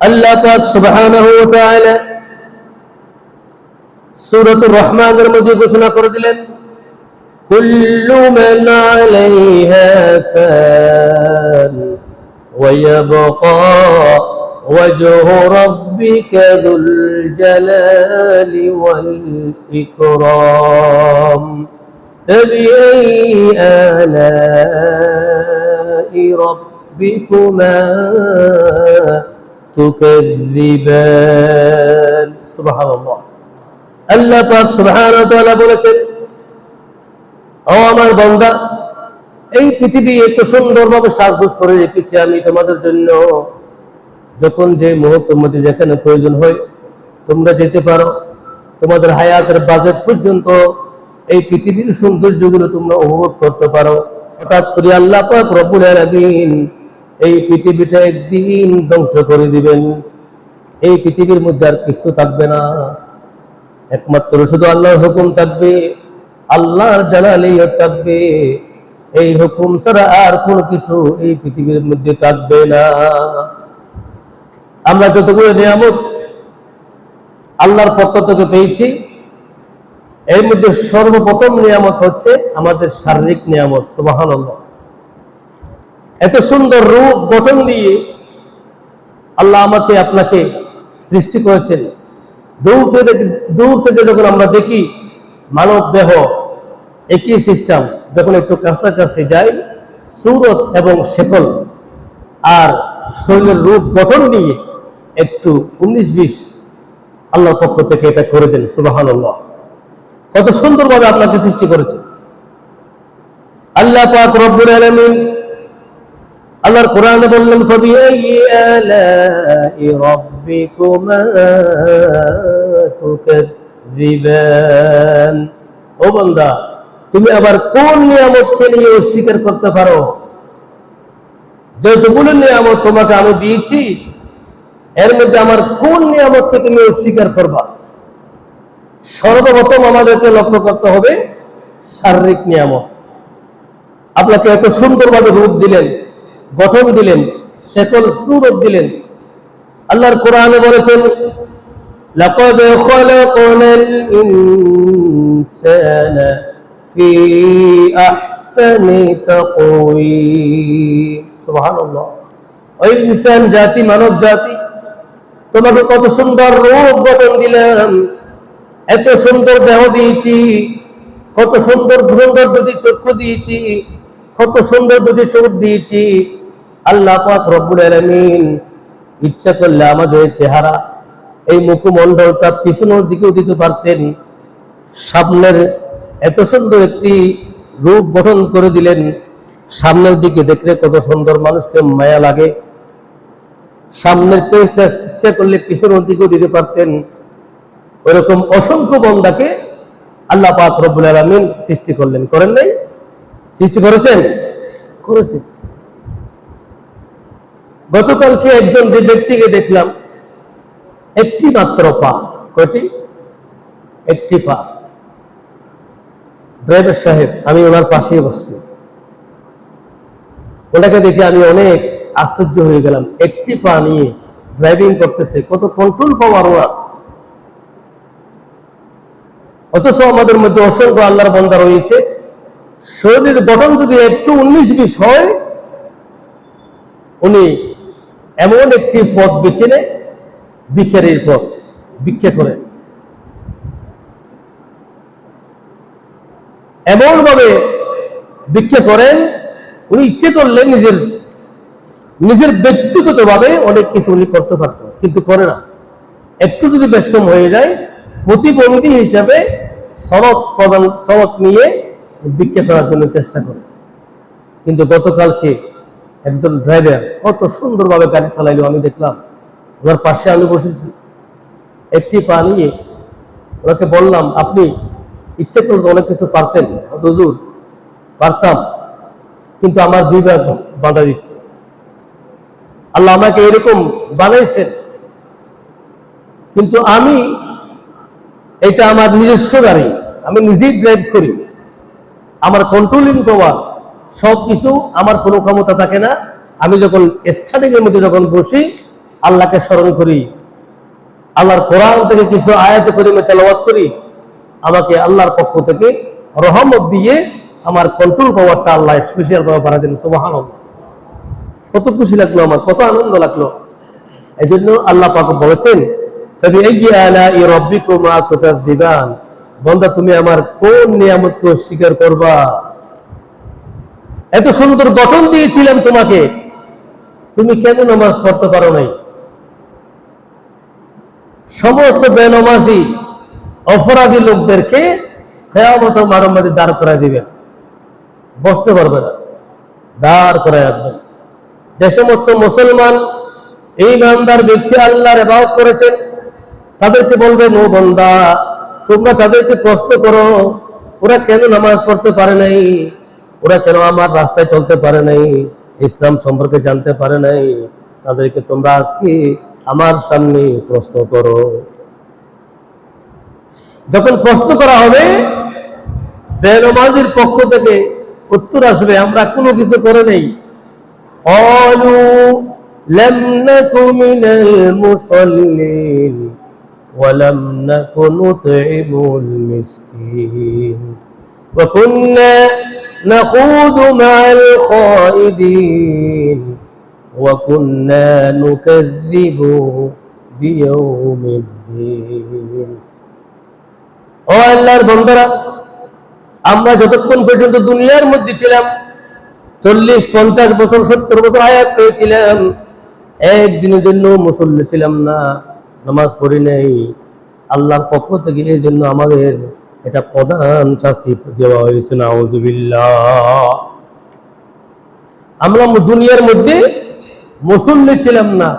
আল্লাহ পাক সুবহানাহু ওয়া তাআলা সূরাতুর রহমানের মধ্যে ঘোষণা করে দিলেন কুল্লু মান আলাইহা ফান ويبقى وجه ربك ذو الجلال والإكرام فبأي آلاء ربكما পাক সুবহানাহু ওয়া তাআলা বলেছেন, ও আমার বান্দা, এই পৃথিবী এত সুন্দরভাবে সাজগোজ করে রেখেছি আমি তোমাদের জন্য। যখন যে মুহূর্ত মধ্যে যেখানে প্রয়োজন হয়, তোমরা যেতে পারো। তোমাদের হায়াতের বাজেট পর্যন্ত এই পৃথিবীর সৌন্দর্যগুলো তোমরা উপভোগ করতে পারো। হঠাৎ করে আল্লাহ পাক রব্বুল আলামিন এই পৃথিবীটা একদিন ধ্বংস করে দিবেন। এই পৃথিবীর মধ্যে আর কিছু থাকবে না। একমাত্র শুধু আল্লাহর হুকুম থাকবে, আল্লাহর জালালিয়ত থাকবে। এই হুকুম ছাড়া আর কোনো কিছু এই পৃথিবীর মধ্যে থাকবে না। আমরা যতগুলো নিয়ামত আল্লাহর পক্ষ থেকে পেয়েছি, এর মধ্যে সর্বপ্রথম নিয়ামত হচ্ছে আমাদের শারীরিক নিয়ামত সুবাহান এত সুন্দর রূপ গঠন দিয়ে আল্লাহ আমাকে আপনাকে সৃষ্টি করেছেন। দূর থেকে দূর থেকে যখন আমরা দেখি, মানব দেহ একই সিস্টেম যখন একটু কাছাকাছি যাই, সুরত এবং শেকল আর শরীরের রূপ গঠন নিয়ে একটু উনিশ বিশ আল্লাহর পক্ষ থেকে এটা করে দেন সুবাহান কত সুন্দরভাবে আপনাকে সৃষ্টি করেছে। আল্লাহ পাক রব্বুল আলামিন আল্লাহর কোরআনে বললেন ও বান্দা, তুমি আবার কোন নিয়ামতকে নিয়ে অস্বীকার করতে পারো? যতগুলো নিয়ামত তোমাকে আমি দিয়েছি, এর মধ্যে আমার কোন নিয়ামতকে তুমি অস্বীকার করবা? সর্বপ্রথম আমাদেরকে লক্ষ্য করতে হবে শারীরিক নিয়ামত। আপনাকে এত সুন্দরভাবে রূপ দিলেন। গঠন দিলেন সেকল সুরত দিলেন আল্লাহর কোরআনে বলেছেন لقد خلقنا الإنسان في أحسن تقويم سبحان الله ওই ইনসান জাতি মানব জাতি তোমাকে কত সুন্দর রূপ গঠন দিলাম এত সুন্দর দেহ দিয়েছি কত সুন্দর সুন্দর দুটি চক্ষু দিয়েছি কত সুন্দর দুটি চোখ দিয়েছি আল্লাহ পাক রব্বুল আলামিন ইচ্ছা করলে আমাদের চেহারা এই মুখমণ্ডলটা পিছনের দিকেও দিতে পারতেন। সামনের এত সুন্দর একটি রূপ গঠন করে দিলেন। সামনের দিকে দেখলে কত সুন্দর মানুষকে মায়া লাগে। সামনের পেজটা ইচ্ছা করলে পিছনের দিকেও দিতে পারতেন। ওইরকম অসংখ্য বন্দাকে আল্লাহ পাক রব্বুল আলমিন সৃষ্টি করলেন। করেন নাই? সৃষ্টি করেছেন? করেছেন। গতকালকে একজন যে ব্যক্তিকে দেখলাম, একটি মাত্র পা। কয়টি? একটি পা। ড্রাইভার সাহেব, আমি ওনার পাশেই বসছি। ওনাকে দেখে আমি অনেক আশ্চর্য হয়ে গেলাম। একটি পা নিয়ে ড্রাইভিং করতেছে, কত কন্ট্রোল পাওয়ার ওরা অথচ আমাদের মধ্যে অসংখ্য আল্লাহর বন্দা রয়েছে। শরীরের গঠন যদি একটু উনিশ বিশ হয়, উনি এমন একটি পথ বেছে নেয় ভিক্ষারির পথ ভিক্ষা করেন এমন ভাবে ভিক্ষা করেন, উনি ইচ্ছে করলে নিজের নিজের ব্যক্তিগত ভাবে অনেক কিছু উনি করতে পারত, কিন্তু করে না। একটু যদি ব্যস্তম হয়ে যায়, প্রতিবন্ধী হিসাবে সড়ক প্রদান সড়ক নিয়ে ভিক্ষা করার জন্য চেষ্টা করে। কিন্তু গতকালকে একজন ড্রাইভার কত সুন্দরভাবে গাড়ি চালাইলো আমি দেখলাম। ওনার পাশে আমি বসেছি। একটি পা নিয়ে ওনাকে বললাম, আপনি ইচ্ছে করলে অনেক কিছু পারতেন। হুজুর, পারতাম। কিন্তু আমার বিবেক বাধা দিচ্ছে। আল্লাহ আমাকে এরকম বানাইছেন। কিন্তু আমি এটা আমার নিজস্ব গাড়ি। আমি নিজেই ড্রাইভ করি। আমার কন্ট্রোলিং পাওয়ার সব কিছু আমার কোনো ক্ষমতা থাকে না। আমি যখন স্টার্টিং এর মধ্যে যখন বসি, আল্লাহকে স্মরণ করি, আল্লাহর কোরআন থেকে কিছু আয়াতে করে তেলাওয়াত করি, আমাকে আল্লাহর পক্ষ থেকে রহমত দিয়ে আমার কন্ট্রোল পাওয়ারটা আল্লাহ স্পেশাল পাওয়ার বাড়া দিন সুবাহান কত খুশি লাগল আমার, কত আনন্দ লাগল। এই জন্য আল্লাহ পাক বলেছেন তুকাদ্দিবান তুমি আমার কোন নিয়ামতকে অস্বীকার করবা? এত সুন্দর গঠন দিয়েছিলাম তোমাকে। তুমি কেন নামাজ পড়তে পারো নাই? সমস্ত বেনমাজি, অপরাধী লোকদেরকে কেয়ামত মারম্বাদি দাঁড় করায় দিবেন। বসতে পারবে না। দাঁড় করায় রাখবেন। যে সমস্ত মুসলমান এই নামদার ব্যক্তি আল্লাহর এবাদত করেছেন, তাদেরকে বলবেন ও বন্দা, তোমরা তাদেরকে প্রশ্ন করো, ওরা কেন নামাজ পড়তে পারে নাই? ওরা কেন আমার রাস্তায় চলতে পারে নাই ইসলাম সম্পর্কে জানতে পারে নাই তাদেরকে তোমরা আজকে আমার সামনে প্রশ্ন করো যখন প্রশ্ন করা হবে বেনমাজির পক্ষ থেকে উত্তর আসবে আমরা কোনো কিছু করে নেই قالوا لم نك من المصلين ولم نك نطعم المسكين وكنا نخوض مع الخائدين وكنا نكذب بيوم الدين ও আল্লাহর বন্ধুরা আমরা যতক্ষণ পর্যন্ত দুনিয়ার মধ্যে ছিলাম চল্লিশ পঞ্চাশ বছর সত্তর বছর আয়াত পেয়েছিলাম একদিনের জন্য মুসল্লি ছিলাম না নামাজ পড়ি নাই আল্লাহর পক্ষ থেকে এই জন্য আমাদের এটা প্রধান শাস্তি দেওয়া হয়েছে আমরা দুনিয়ার মধ্যে মুসল্লি ছিলাম না,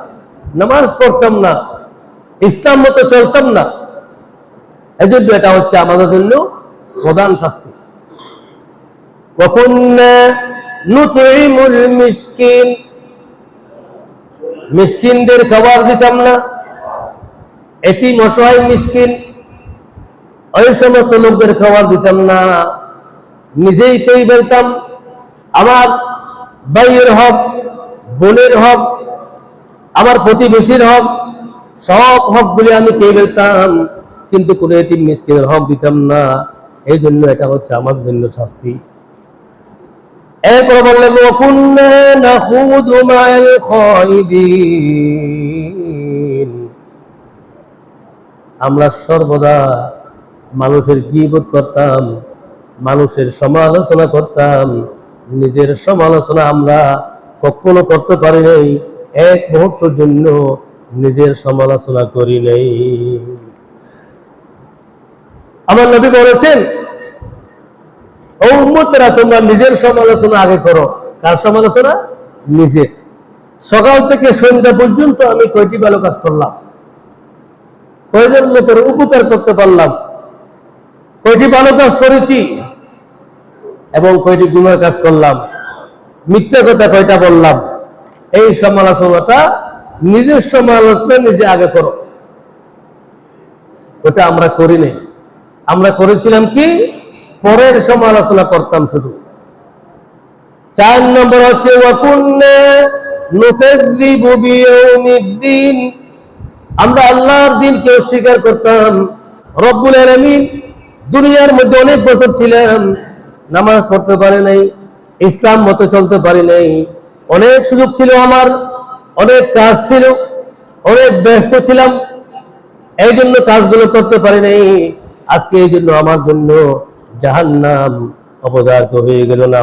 নামাজ পড়তাম না, ইসলাম মতো চলতাম না। এই জন্য এটা হচ্ছে আমাদের জন্য প্রধান শাস্তি। মিসকিনদের খাবার দিতাম না। এটি মশাই মিসকিন। ওই সমস্ত লোকদের খাবার দিতাম না। নিজেই কেই বলতাম আমার বাইয়ের হক, বোনের হক, আমার প্রতিবেশীর হক, সব হক বলে আমি কে বলতাম কিন্তু কোনো এটি মিসকিনের হক দিতাম না। এই জন্য এটা হচ্ছে আমার জন্য শাস্তি। এরপরে বললেন আমরা সর্বদা মানুষের গিবত করতাম? মানুষের সমালোচনা করতাম। নিজের সমালোচনা আমরা কখনো করতে পারি নাই। এক মুহূর্তের জন্য নিজের সমালোচনা করি নাই। আমার নবী বলেছেন, ও তোমরা নিজের সমালোচনা আগে করো। কার সমালোচনা? নিজের। সকাল থেকে সন্ধ্যা পর্যন্ত আমি কয়টি ভালো কাজ করলাম? কয়জন লোকের উপকার করতে পারলাম? কয়টি ভালো কাজ করেছি এবং কয়টি গুণের কাজ করলাম? মিথ্যা কথা কয়টা বললাম? এই সমালোচনাটা নিজের সমালোচনা নিজে আগে করো। ওটা আমরা করি নাই আমরা করেছিলাম কি? পরের সমালোচনা করতাম শুধু। চার নম্বর হচ্ছে আমরা আল্লাহর দিনকে অস্বীকার করতাম। রব্বুল আলমিন দুনিয়ার মধ্যে অনেক বছর ছিলাম নামাজ পড়তে পারে নাই, ইসলাম মতো চলতে পারি নাই। অনেক সুযোগ ছিল আমার, অনেক কাজ ছিল, অনেক ব্যস্ত ছিলাম, এই জন্য কাজগুলো করতে পারি নাই। আজকে এই জন্য আমার জন্য জাহান্নাম অপদার্থ হয়ে গেল না